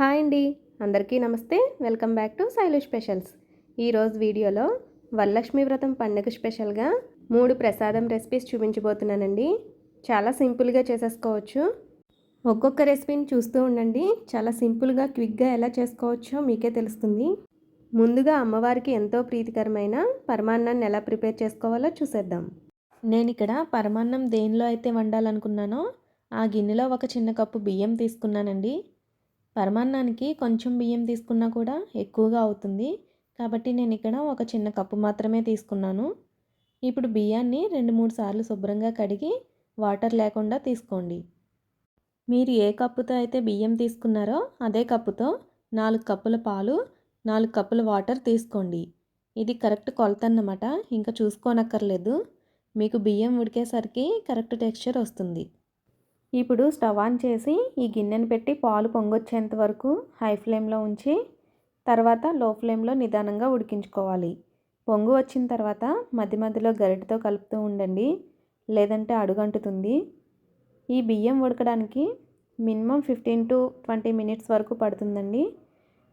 Hi అండి. అందరికీ నమస్తే. Welcome back to Sailu specials. ఈరోజు వీడియోలో వరలక్ష్మి వ్రతం పండుగ స్పెషల్గా మూడు ప్రసాదం రెసిపీస్ చూపించబోతున్నానండి. చాలా సింపుల్గా చేసేసుకోవచ్చు. ఒక్కొక్క రెసిపీని చూస్తూ ఉండండి. చాలా సింపుల్గా క్విక్గా ఎలా చేసుకోవచ్చో మీకే తెలుస్తుంది. ముందుగా అమ్మవారికి ఎంతో ప్రీతికరమైన పరమాన్నాన్ని ఎలా ప్రిపేర్ చేసుకోవాలో చూసేద్దాం. నేను ఇక్కడ పరమాన్నం దేనిలో అయితే వండాలనుకున్నానో ఆ గిన్నెలో ఒక చిన్న కప్పు బియ్యం తీసుకున్నానండి. పరమాన్నానికి కొంచెం బియ్యం తీసుకున్నా కూడా ఎక్కువగా అవుతుంది. కాబట్టి నేను ఇక్కడ ఒక చిన్న కప్పు మాత్రమే తీసుకున్నాను. ఇప్పుడు బియ్యాన్ని రెండు మూడు సార్లు శుభ్రంగా కడిగి వాటర్ లేకుండా తీసుకోండి. మీరు ఏ కప్పుతో అయితే బియ్యం తీసుకున్నారో అదే కప్పుతో నాలుగు కప్పుల పాలు నాలుగు కప్పుల వాటర్ తీసుకోండి. ఇది కరెక్ట్ కొలత అన్నమాట. ఇంకా చూసుకోనక్కర్లేదు. మీకు బియ్యం ఉడికేసరికి కరెక్ట్ టెక్స్చర్ వస్తుంది. ఇప్పుడు స్టవ్ ఆన్ చేసి ఈ గిన్నెను పెట్టి పాలు పొంగొచ్చేంత వరకు హై ఫ్లేమ్లో ఉంచి తర్వాత లో ఫ్లేమ్లో నిదానంగా ఉడికించుకోవాలి. పొంగు వచ్చిన తర్వాత మధ్య మధ్యలో గరిటతో కలుపుతూ ఉండండి లేదంటే అడుగంటుతుంది. ఈ బియ్యం ఉడకడానికి minimum fifteen to twenty minutes వరకు పడుతుందండి.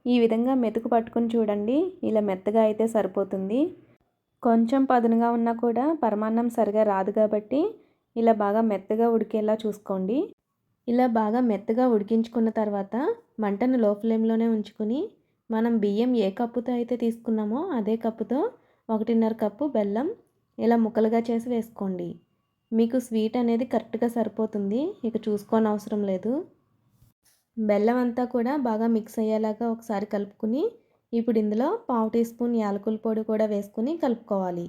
ఈ విధంగా మెతుకు పట్టుకుని చూడండి ఇలా మెత్తగా అయితే సరిపోతుంది. కొంచెం పదునుగా ఉన్నా కూడా పరమాన్నం సరిగా రాదు కాబట్టి ఇలా బాగా మెత్తగా ఉడికేలా చూసుకోండి. ఇలా బాగా మెత్తగా ఉడికించుకున్న తర్వాత మంటను లో ఫ్లేమ్లోనే ఉంచుకొని మనం బియ్యం ఏ కప్పుతో అయితే తీసుకున్నామో అదే కప్పుతో ఒకటిన్నర కప్పు బెల్లం ఇలా ముక్కలుగా చేసి వేసుకోండి. మీకు స్వీట్ అనేది కరెక్ట్గా సరిపోతుంది. ఇక చూసుకోని అవసరం లేదు. బెల్లం అంతా కూడా బాగా మిక్స్ అయ్యేలాగా ఒకసారి కలుపుకుని ఇప్పుడు ఇందులో పావు టీ స్పూన్ యాలకుల పొడి కూడా వేసుకుని కలుపుకోవాలి.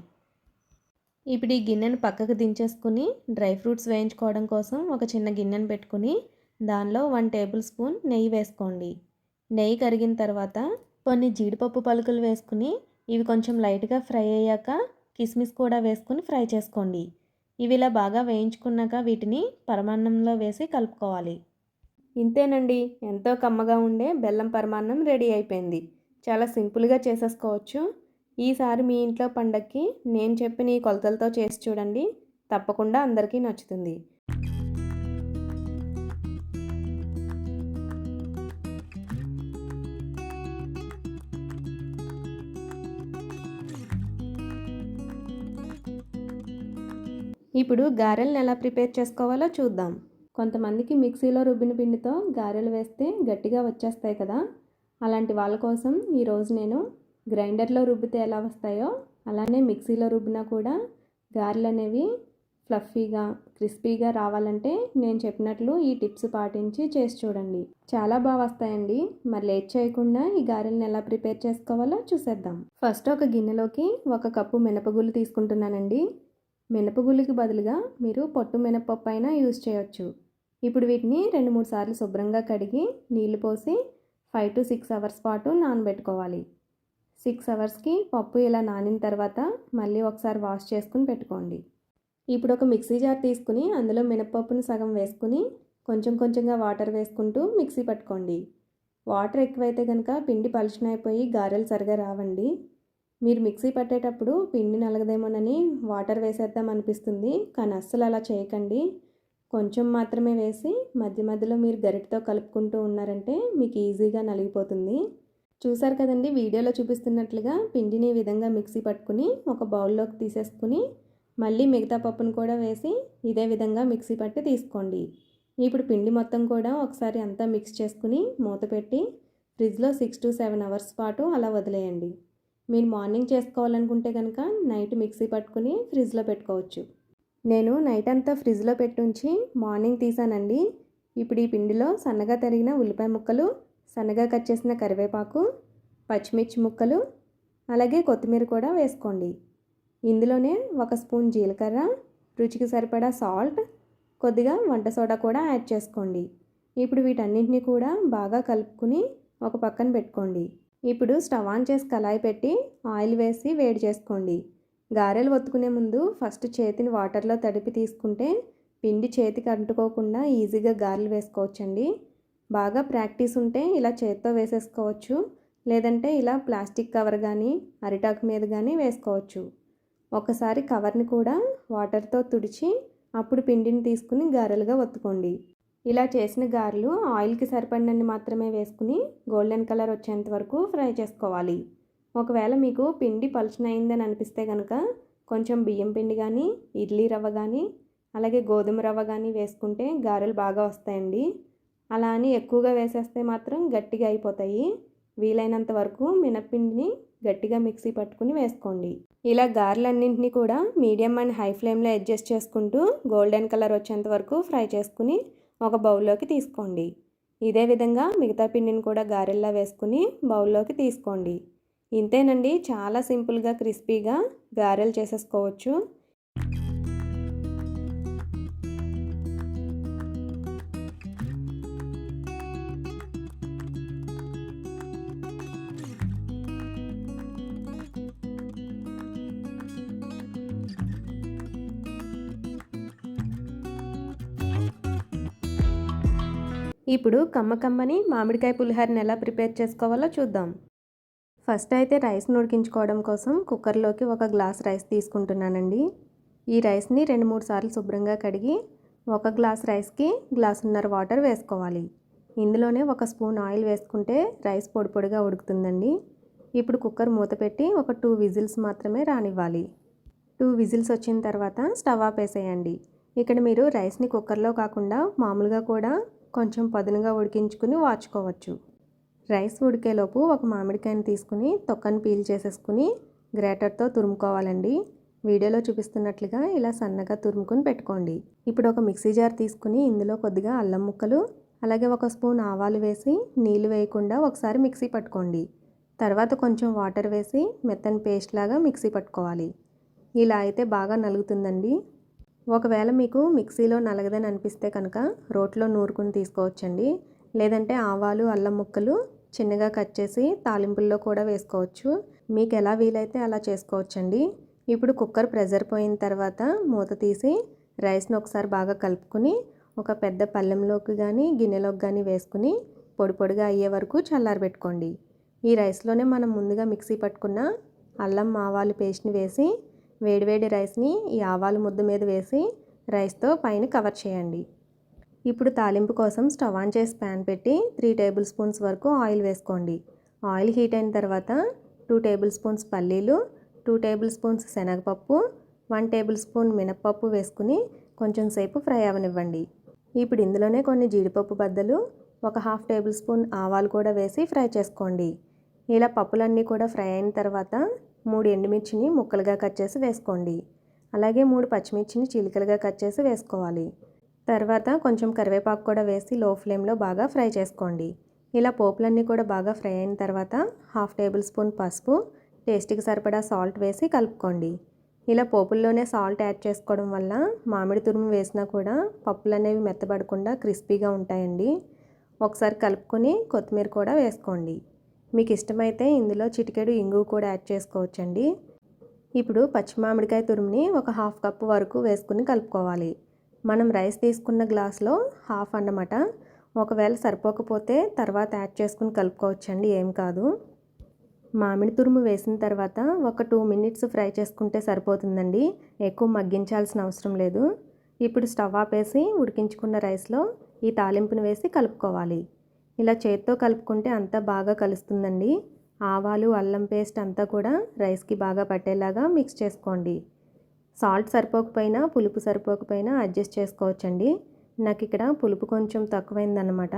ఇప్పుడు ఈ గిన్నెను పక్కకు దించేసుకుని డ్రై ఫ్రూట్స్ వేయించుకోవడం కోసం ఒక చిన్న గిన్నెను పెట్టుకుని దానిలో వన్ టేబుల్ స్పూన్ నెయ్యి వేసుకోండి. నెయ్యి కరిగిన తర్వాత కొన్ని జీడిపప్పు పలుకులు వేసుకుని ఇవి కొంచెం లైట్గా ఫ్రై అయ్యాక కిస్మిస్ కూడా వేసుకుని ఫ్రై చేసుకోండి. ఇవి ఇలా బాగా వేయించుకున్నాక వీటిని పరమాన్నంలో వేసి కలుపుకోవాలి. ఇంతేనండి. ఎంతో కమ్మగా ఉండే బెల్లం పరమాన్నం రెడీ అయిపోయింది. చాలా సింపుల్గా చేసేసుకోవచ్చు. ఈసారి మీ ఇంట్లో పండక్కి నేను చెప్పిన ఈ కొలతలతో చేసి చూడండి. తప్పకుండా అందరికీ నచ్చుతుంది. ఇప్పుడు గారెలను ఎలా ప్రిపేర్ చేసుకోవాలో చూద్దాం. కొంతమందికి మిక్సీలో రుబ్బిన పిండితో గారెలు వేస్తే గట్టిగా వచ్చేస్తాయి కదా. అలాంటి వాళ్ళ కోసం ఈరోజు నేను గ్రైండర్లో రుబ్బితే ఎలా వస్తాయో అలానే మిక్సీలో రుబ్బినా కూడా గారెలు అనేవి ఫ్లఫీగా క్రిస్పీగా రావాలంటే నేను చెప్పినట్లు ఈ టిప్స్ పాటించి చేసి చూడండి. చాలా బాగా వస్తాయండి. మరి లేట్ చేయకుండా ఈ గారెలను ఎలా ప్రిపేర్ చేసుకోవాలో చూసేద్దాం. ఫస్ట్ ఒక గిన్నెలోకి ఒక కప్పు మినపగుళ్ళు తీసుకుంటున్నానండి. మినపగుళ్ళకి బదులుగా మీరు పొట్టు మినపప్పు అయినా యూజ్ చేయొచ్చు. ఇప్పుడు వీటిని రెండు మూడు సార్లు శుభ్రంగా కడిగి నీళ్ళు పోసి ఫైవ్ టు సిక్స్ అవర్స్ పాటు నానబెట్టుకోవాలి. సిక్స్ అవర్స్కి పప్పు ఇలా నానిన తర్వాత మళ్ళీ ఒకసారి వాష్ చేసుకుని పెట్టుకోండి. ఇప్పుడు ఒక మిక్సీ జార్ తీసుకుని అందులో మినపప్పును సగం వేసుకుని కొంచెం కొంచెంగా వాటర్ వేసుకుంటూ మిక్సీ పట్టుకోండి. వాటర్ ఎక్కువైతే కనుక పిండి పలుచనైపోయి గారెలు సరిగా రావండి. మీరు మిక్సీ పట్టేటప్పుడు పిండి నలగదేమోనని వాటర్ వేసేద్దాం అనిపిస్తుంది కానీ అస్సలు అలా చేయకండి. కొంచెం మాత్రమే వేసి మధ్య మధ్యలో మీరు గరిటతో కలుపుకుంటూ ఉన్నారంటే మీకు ఈజీగా నలిగిపోతుంది. చూసారు కదండి వీడియోలో చూపిస్తున్నట్లుగా పిండిని ఈ విధంగా మిక్సీ పట్టుకుని ఒక బౌల్లోకి తీసేసుకుని మళ్ళీ మిగతా పప్పును కూడా వేసి ఇదే విధంగా మిక్సీ పట్టి తీసుకోండి. ఇప్పుడు పిండి మొత్తం కూడా ఒకసారి అంతా మిక్స్ చేసుకుని మూత పెట్టి ఫ్రిడ్జ్లో సిక్స్ టు సెవెన్ అవర్స్ పాటు అలా వదిలేయండి. మీరు మార్నింగ్ చేసుకోవాలనుకుంటే కనుక నైట్ మిక్సీ పట్టుకుని ఫ్రిడ్జ్లో పెట్టుకోవచ్చు. నేను నైట్ అంతా ఫ్రిడ్జ్లో పెట్టుంచి మార్నింగ్ తీసానండి. ఇప్పుడు ఈ పిండిలో సన్నగా తరిగిన ఉల్లిపాయ ముక్కలు సన్నగా కట్ చేసిన కరివేపాకు పచ్చిమిర్చి ముక్కలు అలాగే కొత్తిమీర కూడా వేసుకోండి. ఇందులోనే ఒక స్పూన్ జీలకర్ర రుచికి సరిపడా సాల్ట్ కొద్దిగా వంట సోడా కూడా యాడ్ చేసుకోండి. ఇప్పుడు వీటన్నింటినీ కూడా బాగా కలుపుకుని ఒక పక్కన పెట్టుకోండి. ఇప్పుడు స్టవ్ ఆన్ చేసి కళాయి పెట్టి ఆయిల్ వేసి వేడి చేసుకోండి. గారెలు ఒత్తుకునే ముందు ఫస్ట్ చేతిని వాటర్లో తడిపి తీసుకుంటే పిండి చేతికి అంటుకోకుండా ఈజీగా గారెలు వేసుకోవచ్చండి. బాగా ప్రాక్టీస్ ఉంటే ఇలా చేత్తో వేసేసుకోవచ్చు. లేదంటే ఇలా ప్లాస్టిక్ కవర్ కానీ అరిటాకు మీద కానీ వేసుకోవచ్చు. ఒకసారి కవర్ని కూడా వాటర్తో తుడిచి అప్పుడు పిండిని తీసుకుని గారెలుగా ఒత్తుకోండి. ఇలా చేసిన గారెలు ఆయిల్కి సరిపడినన్ని మాత్రమే వేసుకుని గోల్డెన్ కలర్ వచ్చేంత వరకు ఫ్రై చేసుకోవాలి. ఒకవేళ మీకు పిండి పలుచనైందని అనిపిస్తే కనుక కొంచెం బియ్యం పిండి కానీ ఇడ్లీ రవ్వ కానీ అలాగే గోధుమ రవ్వ కానీ వేసుకుంటే గారెలు బాగా వస్తాయండి. అలా అని ఎక్కువగా వేసేస్తే మాత్రం గట్టిగా అయిపోతాయి. వీలైనంత వరకు మినప్పిండిని గట్టిగా మిక్సీ పట్టుకుని వేసుకోండి. ఇలా గారెలన్నింటినీ కూడా మీడియం అండ్ హై ఫ్లేమ్లో అడ్జస్ట్ చేసుకుంటూ గోల్డెన్ కలర్ వచ్చేంత వరకు ఫ్రై చేసుకుని ఒక బౌల్లోకి తీసుకోండి. ఇదే విధంగా మిగతా పిండిని కూడా గారెల్లా వేసుకుని బౌల్లోకి తీసుకోండి. ఇంతేనండి చాలా సింపుల్గా క్రిస్పీగా గారెలు చేసేసుకోవచ్చు. ఇప్పుడు కమ్మ కమ్మని మామిడికాయ పులిహోరని ఎలా ప్రిపేర్ చేసుకోవాలో చూద్దాం. ఫస్ట్ అయితే రైస్ని ఉడికించుకోవడం కోసం కుక్కర్లోకి ఒక గ్లాస్ రైస్ తీసుకుంటున్నానండి. ఈ రైస్ని రెండు మూడు సార్లు శుభ్రంగా కడిగి ఒక గ్లాస్ రైస్కి గ్లాసున్నర వాటర్ వేసుకోవాలి. ఇందులోనే ఒక స్పూన్ ఆయిల్ వేసుకుంటే రైస్ పొడి పొడిగా ఉడుకుతుందండి. ఇప్పుడు కుక్కర్ మూత పెట్టి ఒక టూ విజిల్స్ మాత్రమే రానివ్వాలి. టూ విజిల్స్ వచ్చిన తర్వాత స్టవ్ ఆపేసేయండి. ఇక్కడ మీరు రైస్ని కుక్కర్లో కాకుండా మామూలుగా కూడా కొంచెం పదునుగా ఉడికించుకుని వాచుకోవచ్చు. రైస్ ఉడికేలోపు ఒక మామిడికాయని తీసుకుని తొక్కను పీల్ చేసేసుకుని గ్రేటర్తో తురుముకోవాలండి. వీడియోలో చూపిస్తున్నట్లుగా ఇలా సన్నగా తురుముకుని పెట్టుకోండి. ఇప్పుడు ఒక మిక్సీ జార్ తీసుకుని ఇందులో కొద్దిగా అల్లం ముక్కలు అలాగే ఒక స్పూన్ ఆవాలు వేసి నీళ్ళు వేయకుండా ఒకసారి మిక్సీ పట్టుకోండి. తర్వాత కొంచెం వాటర్ వేసి మెత్తని పేస్ట్ లాగా మిక్సీ పట్టుకోవాలి. ఇలా అయితే బాగా నలుగుతుందండి. ఒకవేళ మీకు మిక్సీలో నలగదని అనిపిస్తే కనుక రోట్లో నూరుకుని తీసుకోవచ్చండి. లేదంటే ఆవాలు అల్లం ముక్కలు చిన్నగా కట్ చేసి తాలింపుల్లో కూడా వేసుకోవచ్చు. మీకు ఎలా వీలైతే అలా చేసుకోవచ్చండి. ఇప్పుడు కుక్కర్ ప్రెజర్ పోయిన తర్వాత మూత తీసి రైస్ని ఒకసారి బాగా కలుపుకొని ఒక పెద్ద పళ్ళెంలోకి కానీ గిన్నెలోకి కానీ వేసుకుని పొడి పొడిగా అయ్యే వరకు చల్లారబెట్టుకోండి. ఈ రైస్లోనే మనం ముందుగా మిక్సీ పట్టుకున్న అల్లం ఆవాలు పేస్ట్ని వేసి వేడివేడి రైస్ని ఈ ఆవాలు ముద్ద మీద వేసి రైస్తో పైన కవర్ చేయండి. ఇప్పుడు తాలింపు కోసం స్టవ్ ఆన్ చేసి ప్యాన్ పెట్టి త్రీ టేబుల్ స్పూన్స్ వరకు ఆయిల్ వేసుకోండి. ఆయిల్ హీట్ అయిన తర్వాత టూ టేబుల్ స్పూన్స్ పల్లీలు టూ టేబుల్ స్పూన్స్ శనగపప్పు వన్ టేబుల్ స్పూన్ మినప్పప్పు వేసుకుని కొంచెం సేపు ఫ్రై అవనివ్వండి. ఇప్పుడు ఇందులోనే కొన్ని జీడిపప్పు బద్దలు ఒక హాఫ్ టేబుల్ స్పూన్ ఆవాలు కూడా వేసి ఫ్రై చేసుకోండి. ఇలా పప్పులన్నీ కూడా ఫ్రై అయిన తర్వాత మూడు ఎండుమిర్చిని ముక్కలుగా కట్ చేసి వేసుకోండి. అలాగే మూడు పచ్చిమిర్చిని చిలికలుగా కట్ చేసి వేసుకోవాలి. తర్వాత కొంచెం కరివేపాకు కూడా వేసి లో ఫ్లేమ్లో బాగా ఫ్రై చేసుకోండి. ఇలా పోపులన్నీ కూడా బాగా ఫ్రై అయిన తర్వాత హాఫ్ టేబుల్ స్పూన్ పసుపు టేస్ట్కి సరిపడా సాల్ట్ వేసి కలుపుకోండి. ఇలా పోపుల్లోనే సాల్ట్ యాడ్ చేసుకోవడం వల్ల మామిడి తురుము వేసినా కూడా పప్పులు అనేవి మెత్తబడకుండా క్రిస్పీగా ఉంటాయండి. ఒకసారి కలుపుకొని కొత్తిమీర కూడా వేసుకోండి. మీకు ఇష్టమైతే ఇందులో చిటికెడు ఇంగువ కూడా యాడ్ చేసుకోవచ్చండి. ఇప్పుడు పచ్చి మామిడికాయ తురుముని ఒక హాఫ్ కప్ వరకు వేసుకుని కలుపుకోవాలి. మనం రైస్ తీసుకున్న గ్లాస్లో హాఫ్ అన్నమాట. ఒకవేళ సరిపోకపోతే తర్వాత యాడ్ చేసుకుని కలుపుకోవచ్చండి ఏం కాదు. మామిడి తురుము వేసిన తర్వాత ఒక టూ మినిట్స్ ఫ్రై చేసుకుంటే సరిపోతుందండి. ఎక్కువ మగ్గించాల్సిన అవసరం లేదు. ఇప్పుడు స్టవ్ ఆపేసి ఉడికించుకున్న రైస్లో ఈ తాలింపును వేసి కలుపుకోవాలి. ఇలా చేత్తో కలుపుకుంటే అంతా బాగా కలుస్తుందండి. ఆవాలు అల్లం పేస్ట్ అంతా కూడా రైస్కి బాగా పట్టేలాగా మిక్స్ చేసుకోండి. సాల్ట్ సరిపోకపోయినా పులుపు సరిపోకపోయినా అడ్జస్ట్ చేసుకోవచ్చండి. నాకు ఇక్కడ పులుపు కొంచెం తక్కువైందనమాట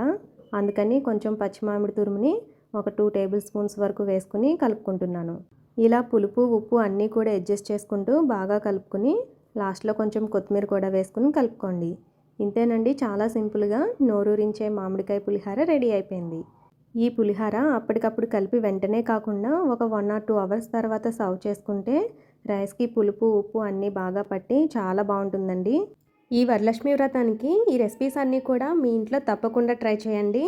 అందుకని కొంచెం పచ్చిమామిడి తురుముని ఒక టూ టేబుల్ స్పూన్స్ వరకు వేసుకుని కలుపుకుంటున్నాను. ఇలా పులుపు ఉప్పు అన్నీ కూడా అడ్జస్ట్ చేసుకుంటూ బాగా కలుపుకొని లాస్ట్లో కొంచెం కొత్తిమీర కూడా వేసుకుని కలుపుకోండి. ఇంతేనండి చాలా సింపుల్గా నోరూరించే మామిడికాయ పులిహార రెడీ అయిపోయింది. ఈ పులిహార అప్పటికప్పుడు కలిపి వెంటనే కాకుండా ఒక వన్ ఆర్ టూ అవర్స్ తర్వాత సర్వ్ చేసుకుంటే రైస్కి పులుపు ఉప్పు అన్నీ బాగా పట్టి చాలా బాగుంటుందండి. ఈ వరలక్ష్మి వ్రతానికి ఈ రెసిపీస్ అన్నీ కూడా మీ ఇంట్లో తప్పకుండా ట్రై చేయండి.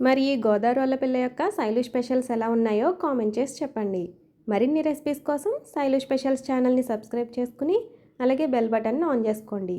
మరి ఈ గోదావరి పిల్ల యొక్క శైలు స్పెషల్స్ ఎలా ఉన్నాయో కామెంట్ చేసి చెప్పండి. మరిన్ని రెసిపీస్ కోసం శైలు స్పెషల్స్ ఛానల్ని సబ్స్క్రైబ్ చేసుకుని అలాగే బెల్ బటన్ ఆన్ చేసుకోండి.